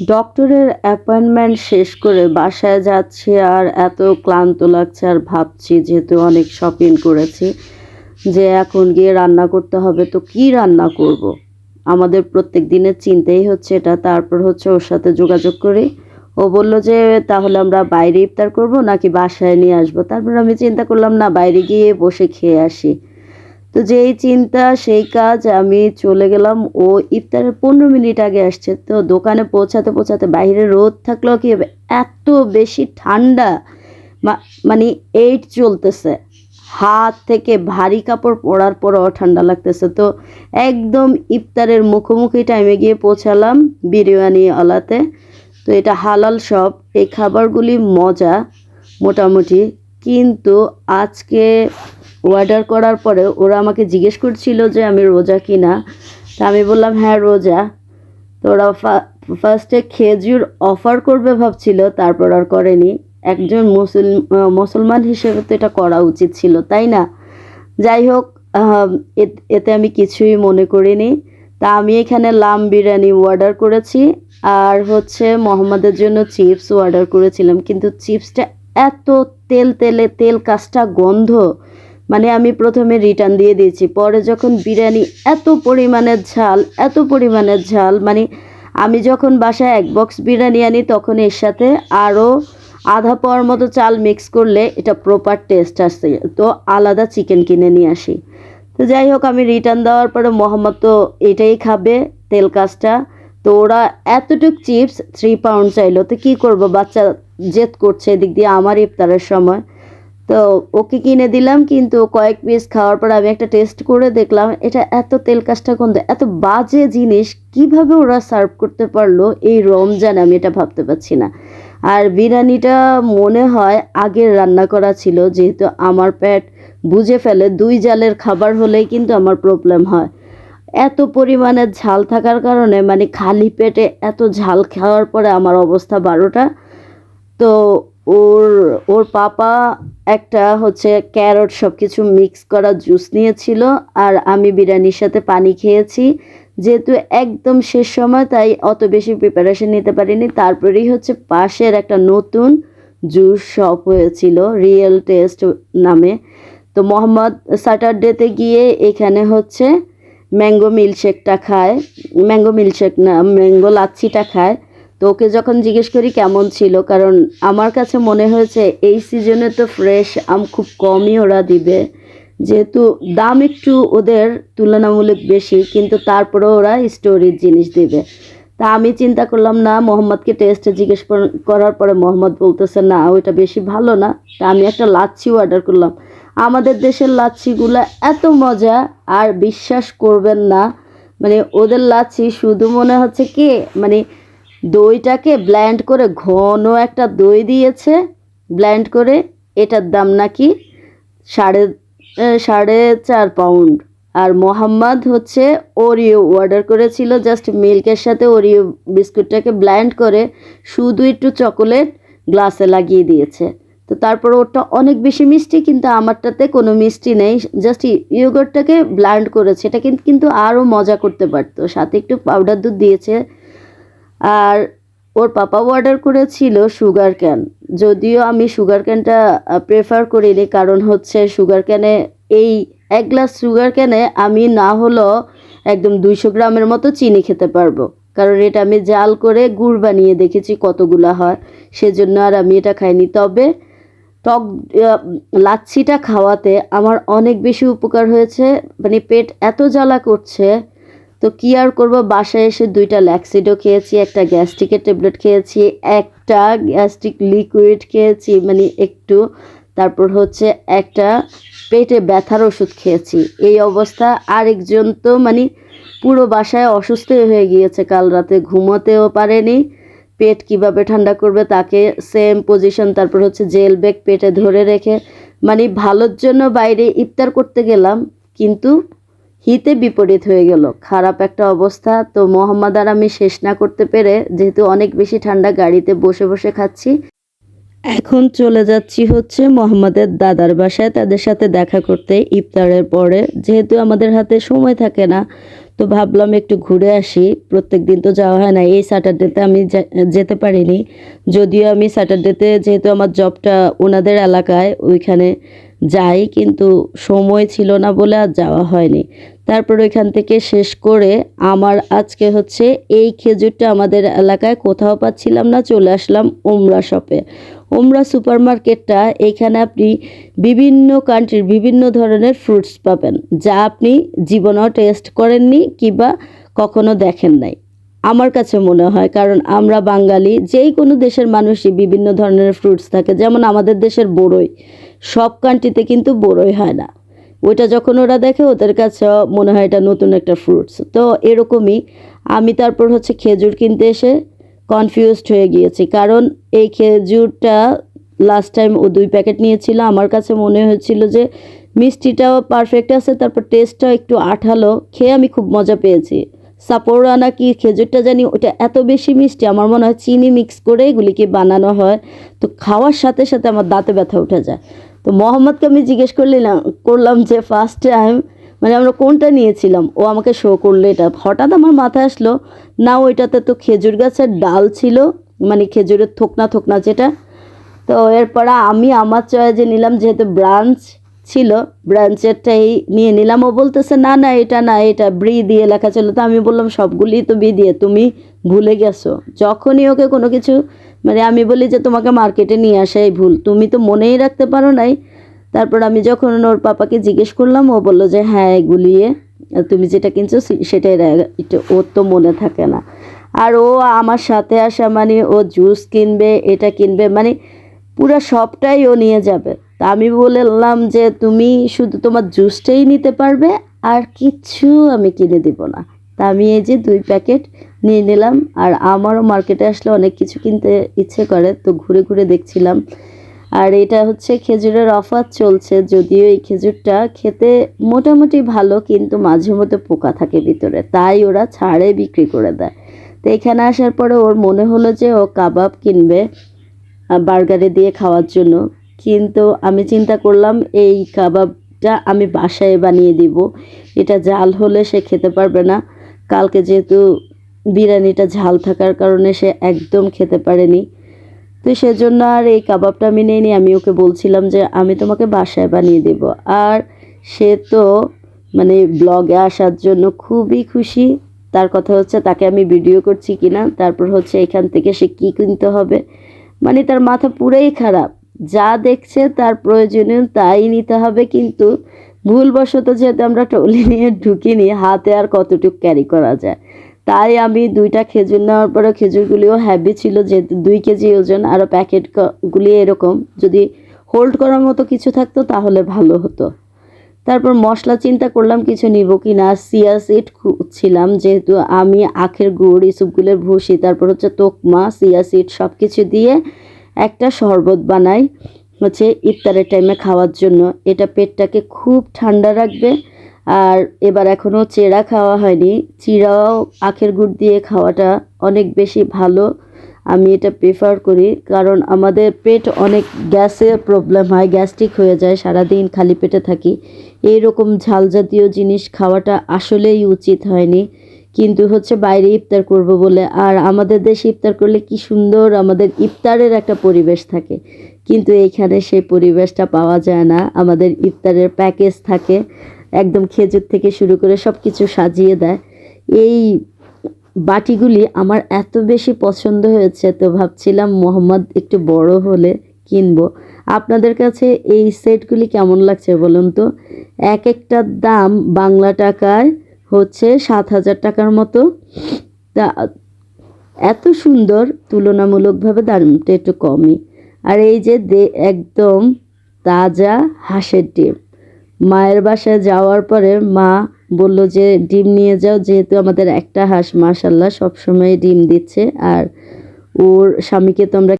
ডক্টরের অ্যাপয়েন্টমেন্ট শেষ করে বাসায় যাচ্ছি আর এত ক্লান্ত লাগছে আর ভাবছি যেহেতু অনেক শপিং করেছি যে এখন গিয়ে রান্না করতে হবে, তো কি রান্না করব। আমাদের প্রত্যেক দিনের চিন্তাই হচ্ছে এটা। তারপর হচ্ছে ওর সাথে যোগাযোগ করি। ও বলল যে, তাহলে আমরা বাইরে ইফতার করব নাকি বাসায় নিয়ে আসব? তারপর আমি চিন্তা করলাম, না, বাইরে গিয়ে বসে খেয়ে আসি। তো যেই চিন্তা, সেই কাজ আমি চলে গেলাম। ও ইফতারের পনেরো মিনিট আগে আসছে। তো দোকানে পৌঁছাতে পৌঁছাতে বাইরে রোদ থাকলেও কি হবে? এত বেশি ঠান্ডা মানে এইট চলতেছে। হাত থেকে ভারী কাপড় পরার পরও ঠান্ডা লাগতেছে। তো একদম ইফতারের মুখোমুখি টাইমে গিয়ে পৌঁছালাম বিরিয়ানি বিরিয়ানিওয়ালাতে তো এটা হালাল শপ এই খাবারগুলি মজা মোটামুটি। কিন্তু আজকে অর্ডার করার পরে ওরা আমাকে জিজ্ঞেস করছিল যে আমি রোজা কিনা। তা আমি বললাম হ্যাঁ রোজা। তো ওরা ফার্স্টে খেজুর অফার করবে ভাবছিল, তারপর আর করেনি। একজন মুসল, মুসলমান হিসেবে তো এটা করা উচিত ছিল, তাই না? যাই হোক এতে আমি কিছুই মনে করিনি। তা আমি এখানে লাম বিরিয়ানি অর্ডার করেছি, আর হচ্ছে মোহাম্মদের জন্য চিপস অর্ডার করেছিলাম। কিন্তু চিপসটা এত তেল, তেলে, তেল, কাজটা গন্ধ। মানে আমি প্রথমে রিটার্ন দিয়ে দিয়েছি। পরে যখন বিরিয়ানি এত পরিমাণের ঝাল, এত পরিমাণের ঝাল মানে আমি যখন বাসায় এক বক্স বিরিয়ানি আনি, তখন এর সাথে আরও আধা পাওয়ার মতো চাল মিক্স করলে এটা প্রপার টেস্ট আসছে তো আলাদা চিকেন কিনে নিয়ে আসি। তো যাই হোক, আমি রিটার্ন দেওয়ার পরে মোহাম্মদ তো এটাই খাবে, তেল কাজটা। তো ওরা এতটুক চিপস থ্রি পাউন্ড চাইলো। তো কী করব? বাচ্চা জেদ করছে এদিক দিয়ে আমার ইফতারের সময়। তো ওকে কিনে দিলাম, কিন্তু কয়েক পিস খাওয়ার পর আমি একটা টেস্ট করে দেখলাম, এটা এত তেল কাজটা গন্ধ, এত বাজে জিনিস, কীভাবে ওরা সার্ভ করতে পারল এই রমজান আমি এটা ভাবতে পারছি না। আর বিরিয়ানিটা মনে হয় আগের রান্না করা ছিল, যেহেতু আমার পেট বুঝে ফেলে, দুই জালের খাবার হলেই কিন্তু আমার প্রবলেম হয়। এত পরিমাণে ঝাল থাকার কারণে মানে খালি পেটে এত ঝাল খাওয়ার পরে আমার অবস্থা বারোটা। তো ওর ওর পাপা একটা হচ্ছে ক্যারট সব কিছু মিক্স করা জুস নিয়েছিল আর আমি বিরিয়ানির সাথে পানি খেয়েছি। যেহেতু একদম শেষ সময়, তাই অত বেশি প্রিপারেশন নিতে পারিনি। তারপরেই হচ্ছে পাশের একটা নতুন জুস শপ হয়েছিল রিয়েল টেস্ট নামে। তো মোহাম্মদ স্যাটারডেতে গিয়ে এখানে হচ্ছে ম্যাঙ্গো মিল্কশেকটা খায়। ম্যাঙ্গো মিল্কশেক না ম্যাঙ্গো লাচ্ছিটা খায়। তো ওকে যখন জিজ্ঞেস করি কেমন ছিল, কারণ আমার কাছে মনে হয়েছে এই সিজনে তো ফ্রেশ আম খুব কমই ওরা দিবে। যেহেতু দাম একটু ওদের তুলনামূলক বেশি, কিন্তু তারপরেও ওরা স্টোরির জিনিস দিবে। তা আমি চিন্তা করলাম, না, মোহাম্মদকে টেস্টে জিজ্ঞেস করার পরে মোহাম্মদ বলতেছে, না, ওইটা বেশি ভালো না। তা আমি একটা লাচ্ছি অর্ডার করলাম। আমাদের দেশের লাচ্ছিগুলো এত মজা, আর বিশ্বাস করবেন না। মানে ওদের লাচ্ছি শুধু মনে হচ্ছে কি মানে দইটাকে ব্ল্যান্ড করে ঘন একটা দই দিয়েছে। ব্ল্যান্ড করে এটার দাম নাকি সাড়ে সাড়ে চার পাউন্ড আর মোহাম্মদ হচ্ছে ওরিও অর্ডার করেছিল জাস্ট মিল্কের সাথে ওরিও বিস্কুটটাকে ব্ল্যান্ড করে শুধু একটু চকোলেট গ্লাসে লাগিয়ে দিয়েছে। তো তারপর ওটা অনেক বেশি মিষ্টি, কিন্তু আমারটাতে কোনো মিষ্টি নেই। জাস্ট ইয়োগার্টটাকে ব্ল্যান্ড করেছে। এটা কিন্তু আরও মজা করতে পারতো। সাথে একটু পাউডার দুধ দিয়েছে। আর ওর পাপা অর্ডার করেছিল সুগার ক্যান যদিও আমি সুগার ক্যানটা প্রেফার করিনি, কারণ হচ্ছে সুগার ক্যানে এই এক গ্লাস সুগার ক্যানে আমি না হলেও একদম দুইশো গ্রামের মতো চিনি খেতে পারব। কারণ এটা আমি জাল করে গুড় বানিয়ে দেখেছি কতগুলা হয়, সেজন্য আর আমি এটা খাইনি। তবে টক লাচ্ছিটা খাওয়াতে আমার অনেক বেশি উপকার হয়েছে। মানে পেট এত জ্বালা করছে তো কি আর করব? বাসায় এসে দুইটা ল্যাক্সিডো খেয়েছি, একটা গ্যাস্ট্রিকের ট্যাবলেট খেয়েছি, একটা গ্যাস্ট্রিক লিকুইড খেয়েছি মানে একটু। তারপর হচ্ছে একটা পেটে ব্যথার ওষুধ খেয়েছি। এই অবস্থা। আরেকজন তো মানে পুরো বাসায় অসুস্থ হয়ে গিয়েছে। কাল রাতে ঘুমোতেও পারেনি। পেট কীভাবে ঠান্ডা করবে তাকে সেম পজিশন তারপর হচ্ছে জেল ব্যাগ পেটে ধরে রেখে। মানে ভালোর জন্য বাইরে ইফতার করতে গেলাম, কিন্তু হিতে বিপরীত হয়ে গেল। খারাপ একটা অবস্থা। তো মোহাম্মদ আর আমি শেষ না করতে পেরে, যেহেতু অনেক বেশি ঠান্ডা গাড়িতে বসে বসে খাচ্ছি, এখন চলে যাচ্ছি হচ্ছে মোহাম্মদের দাদার বাসায়। তাদের সাথে দেখা করতে ইফতারের পরে। যেহেতু আমাদের হাতে সময় থাকে না, তো ভাবলাম একটু ঘুরে আসি। প্রত্যেক দিন তো যাওয়া হয় না। এই স্যাটারডেতে আমি যেতে পারিনি। যদিও আমি স্যাটারডেতে যেহেতু আমার জবটা ওনাদের এলাকায়, ওইখানে যাই, কিন্তু সময় ছিল না বলে আর যাওয়া হয়নি। তারপর ওইখান থেকে শেষ করে আমার আজকে হচ্ছে এই খেজুরটা আমাদের এলাকায় কোথাও পাচ্ছিলাম না, চলে আসলাম ওমরা শপে ওমরা সুপার মার্কেটটা এখানে আপনি বিভিন্ন কান্ট্রির বিভিন্ন ধরনের ফ্রুটস পাবেন, যা আপনি জীবনেও টেস্ট করেননি কিংবা কখনো দেখেন নাই। আমার কাছে মনে হয়, কারণ আমরা বাঙালি যেই কোনো দেশের মানুষই বিভিন্ন ধরনের ফ্রুটস থাকে, যেমন আমাদের দেশের বড়ই। সব কান্ট্রিতে কিন্তু বড়ই হয় না। ওইটা যখন ওরা দেখে, ওদের কাছে মনে হয় এটা নতুন একটা ফ্রুটস তো এরকমই আমি তারপর হচ্ছে খেজুর কিনতে এসে কনফিউজড হয়ে গিয়েছি। কারণ এই খেজুরটা লাস্ট টাইম ও দুই প্যাকেট নিয়েছিল। আমার কাছে মনে হয়েছিল যে মিষ্টিটাও পারফেক্ট আছে, তারপর টেস্টটাও একটু আঠালো। খেয়ে আমি খুব মজা পেয়েছি। সাপোরা নাকি খেজুরটা জানি, ওটা এত বেশি মিষ্টি, আমার মনে হয় চিনি মিক্স করে এগুলিকে বানানো হয়। তো খাওয়ার সাথে সাথে আমার দাঁতে ব্যথা উঠে যায়। তো মোহাম্মদকে আমি জিজ্ঞেস করলাম করলাম যে ফার্স্ট টাইম মানে আমরা কোনটা নিয়েছিলাম? ও আমাকে শো করল এটা। হঠাৎ আমার মাথায় আসলো, না, ওইটাতে তো খেজুর গাছের ডাল ছিল মানে খেজুরের থোকনা থোকনা যেটা। তো এরপরে আমি আমার চয়েজে নিলাম, যেহেতু ব্রাঞ্চ ছিল ব্রাঞ্চেরটাই নিয়ে নিলাম। ও বলতেছে, না না, এটা না, এটা ব্রি দিয়ে লেখা ছিল। তো আমি বললাম সবগুলি তো বি দিয়ে, তুমি ভুলে গেছো। যখনই ওকে কোনো কিছু মানে আমি বলি যে তোমাকে মার্কেটে নিয়ে আসাই ভুল। তুমি তো মনেই রাখতে পারো নাই। তারপর আমি যখন ওর পাপাকে জিজ্ঞেস করলাম, ও বলল যে হ্যাঁ এগুলিয়ে তুমি যেটা কিনছো সেটাই ওর তো মনে থাকে না। আর ও আমার সাথে আসা মানে ও জুস কিনবে, এটা কিনবে মানে পুরো সবটাই ও নিয়ে যাবে। তা আমি বললাম যে, তুমি শুধু তোমার জুসটাই নিতে পারবে, আর কিচ্ছু আমি কিনে দিব না। তা আমি এই যে দুই প্যাকেট নিয়ে নিলাম। আর আমারও মার্কেটে আসলে অনেক কিছু কিনতে ইচ্ছে করে, তো ঘুরে ঘুরে দেখছিলাম। আর এটা হচ্ছে খেজুরের অফার চলছে, যদিও এই খেজুরটা খেতে মোটামুটি ভালো, কিন্তু মাঝে মধ্যে পোকা থাকে ভিতরে, তাই ওরা ছাড়ে বিক্রি করে দেয়। তো এখানে আসার পরে ওর মনে হলো যে ও কাবাব কিনবে বার্গারে দিয়ে খাওয়ার জন্য। কিন্তু আমি চিন্তা করলাম, এই কাবাবটা আমি বাসায় বানিয়ে দিব। এটা জাল হলে সে খেতে পারবে না। কালকে যেহেতু বিরিয়ানিটা ঝাল থাকার কারণে সে একদম খেতে পারেনি। তো সেজন্য আর এই কাবাবটা আমি নিয়ে আমি ওকে বলছিলাম যে আমি তোমাকে বাসায় বানিয়ে দেব। আর সে তো মানে ব্লগে আসার জন্য খুবই খুশি। তার কথা হচ্ছে তাকে আমি ভিডিও করছি কিনা, তারপর হচ্ছে এখান থেকে সে কী কিনতে হবে। মানে তার মাথা পুরোই খারাপ। যা দেখছে তার প্রয়োজনীয় তাই নিতে হবে, কিন্তু ভুলবশত যেহেতু আমরা টলি নিয়ে ঢুকিনি, হাতে আর কতটুকু ক্যারি করা যায়? তাই আমি দুইটা খেজুর নেওয়ার পরে খেজুরগুলিও হ্যাভি ছিল যে দুই কেজি ওজন আরও প্যাকেটগুলি এরকম। যদি হোল্ড করার মতো কিছু থাকতো তাহলে ভালো হতো। তারপর মশলা চিন্তা করলাম কিছু নিব কি না সিয়া সিড খুঁজছিলাম, যেহেতু আমি আখের গুড় ইসুপগুলের ভুসি, তারপর হচ্ছে তোকমা সিয়া সিড সব কিছু দিয়ে একটা শরবত বানাই হচ্ছে ইফতারের টাইমে খাওয়ার জন্য। এটা পেটটাকে খুব ঠান্ডা রাখবে। আর এবার এখনও চেরা খাওয়া হয়নি। চিরাও আখের গুড় দিয়ে খাওয়াটা অনেক বেশি ভালো। আমি এটা প্রেফার করি কারণ আমাদের পেট অনেক গ্যাসের প্রবলেম হয়, গ্যাস্ট্রিক হয়ে যায়, সারাদিন খালি পেটে থাকি। এই রকম ঝাল জাতীয় জিনিস খাওয়াটা আসলেই উচিত হয়নি। কিন্তু হচ্ছে বাইরে ইফতার করব বলে। আর আমাদের দেশে ইফতার করলে কি সুন্দর আমাদের ইফতারের একটা পরিবেশ থাকে। কিন্তু এইখানে সেই পরিবেশটা পাওয়া যায় না। আমাদের ইফতারের প্যাকেজ থাকে। একদম খেজুর থেকে শুরু করে সব কিছু সাজিয়ে দেয়। এই বাটিগুলি আমার এত বেশি পছন্দ হয়েছে তো ভাবছিলাম মোহাম্মদ একটু বড় হলে কিনবো। আপনাদের কাছে এই সেটগুলি কেমন লাগছে বলুন তো? এক একটার দাম বাংলা টাকায় হচ্ছে সাত হাজার টাকার মতো। তা এত সুন্দর, তুলনামূলকভাবে দামটা একটু কমই। আর এই যে একদম তাজা হাঁসের ডিম। মায়ের বাসায় যাওয়ার পরে মা বলল যে, ডিম নিয়ে যাও, যেহেতু আমাদের একটা হাঁস মাসাল্লাহ সবসময় ডিম দিচ্ছে। আর ওর স্বামীকে তো আমরা